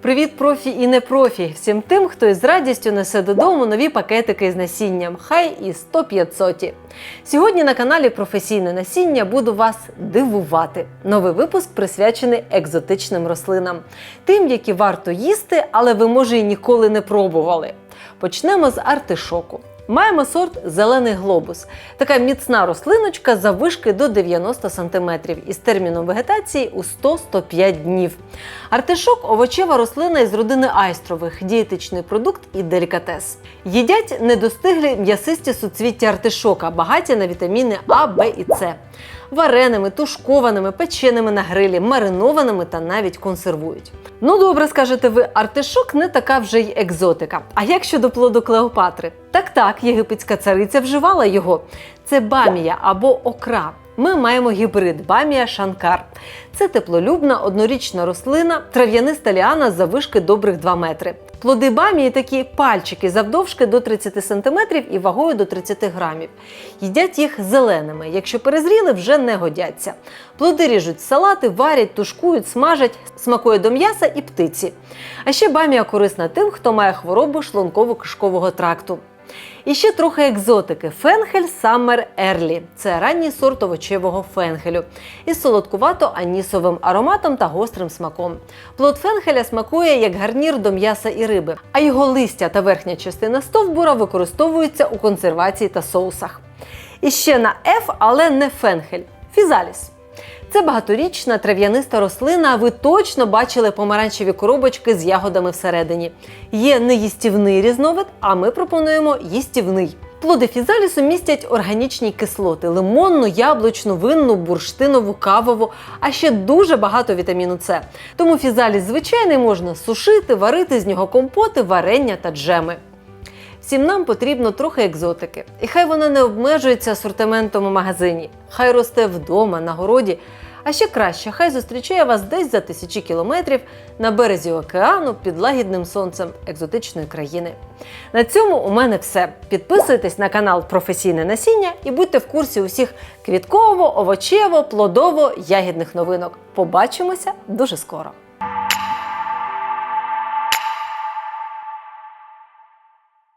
Привіт, профі і не профі! Всім тим, хто із радістю несе додому нові пакетики з насінням, хай і 100-500. Сьогодні на каналі Професійне насіння буду вас дивувати. Новий випуск присвячений екзотичним рослинам, тим, які варто їсти, але ви може і ніколи не пробували. Почнемо з артишоку. Маємо сорт зелений глобус. Така міцна рослиночка заввишки до 90 см із терміном вегетації у 100-105 днів. Артишок овочева рослина із родини айстрових, дієтичний продукт і делікатес. Їдять недостиглі м'ясисті суцвіття артишока, багаті на вітаміни А, Б і С. Вареними, тушкованими, печеними на грилі, маринованими та навіть консервують. Ну добре, скажете ви, артишок не така вже й екзотика. А як щодо плоду Клеопатри? Так так, єгипетська цариця вживала його. Це бамія або окра. Ми маємо гібрид бамія шанкар. Це теплолюбна однорічна рослина, трав'яниста ліана заввишки добрих 2 метри. Плоди бамії такі пальчики завдовжки до 30 см і вагою до 30 грамів. Їдять їх зеленими. Якщо перезріли, вже не годяться. Плоди ріжуть салати, варять, тушкують, смажать, смакує до м'яса і птиці. А ще бамія корисна тим, хто має хворобу шлунково-кишкового тракту. І ще трохи екзотики. Фенхель Summer Early – це ранній сорт овочевого фенхелю із солодкувато-анісовим ароматом та гострим смаком. Плод фенхеля смакує як гарнір до м'яса і риби, а його листя та верхня частина стовбура використовуються у консервації та соусах. І ще на F, але не фенхель фізаліс. Це багаторічна трав'яниста рослина. Ви точно бачили помаранчеві коробочки з ягодами всередині. Є неїстівний різновид, а ми пропонуємо їстівний. Плоди фізалісу містять органічні кислоти: лимонну, яблучну, винну, бурштинову, кавову, а ще дуже багато вітаміну С. Тому фізаліс звичайний можна сушити, варити з нього компоти, варення та джеми. Всім нам потрібно трохи екзотики. І хай вона не обмежується асортиментом у магазині, хай росте вдома, на городі. А ще краще, хай зустрічає вас десь за тисячі кілометрів на березі океану під лагідним сонцем екзотичної країни. На цьому у мене все. Підписуйтесь на канал Професійне насіння і будьте в курсі усіх квітково, овочево, плодово, ягідних новинок. Побачимося дуже скоро!